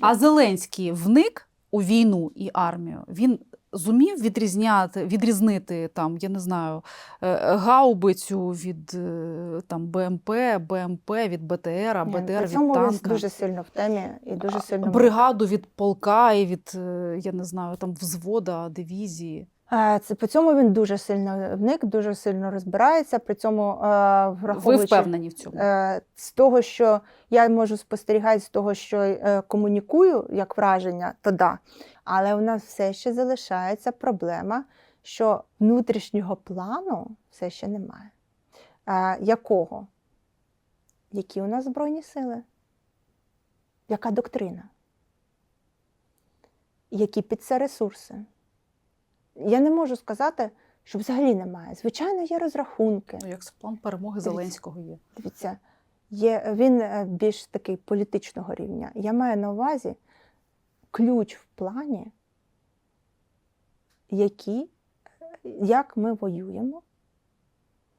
А Зеленський вник у війну і армію. Він зумів відрізняти, відрізнити там, я не знаю, е, гаубицю від е, там БМП, БМП від БТР, а Ні, БТР При від цьому він танка. дуже сильно в темі і дуже сильно Бригаду від полка і від, е, я не знаю, там взвода, дивізії. Е, Це по цьому він дуже сильно вник, дуже сильно розбирається. При цьому е, Ви впевнені в цьому? е, з того, що я можу спостерігати з того, що комунікую як враження, то да. Але у нас все ще залишається проблема, що внутрішнього плану все ще немає. Якого? Які у нас збройні сили? Яка доктрина? Які під це ресурси? Я не можу сказати, що взагалі немає. Звичайно, є розрахунки. Ну, Як план перемоги Дивіться. Зеленського є. Дивіться, є, він е, більш такий політичного рівня. Я маю на увазі ключ в плані, які, як ми воюємо,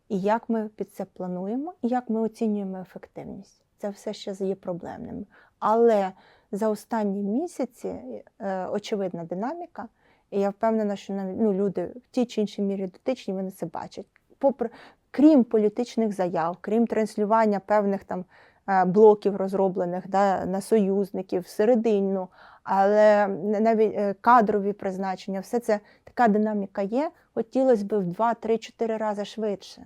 і як ми під це плануємо, і як ми оцінюємо ефективність. Це все ще є проблемним. Але за останні місяці е, очевидна динаміка, і я впевнена, що навіть ну, люди в тій чи іншій мірі дотичні, вони це бачать. Попри крім політичних заяв, крім транслювання певних там е, блоків розроблених да, на союзників всередину, але навіть е, кадрові призначення, все це така динаміка є. Хотілося б в 2, 3, 4 рази швидше.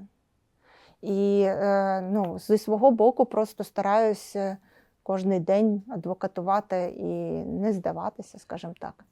І е, ну, зі свого боку просто стараюся кожен день адвокатувати і не здаватися, скажімо так.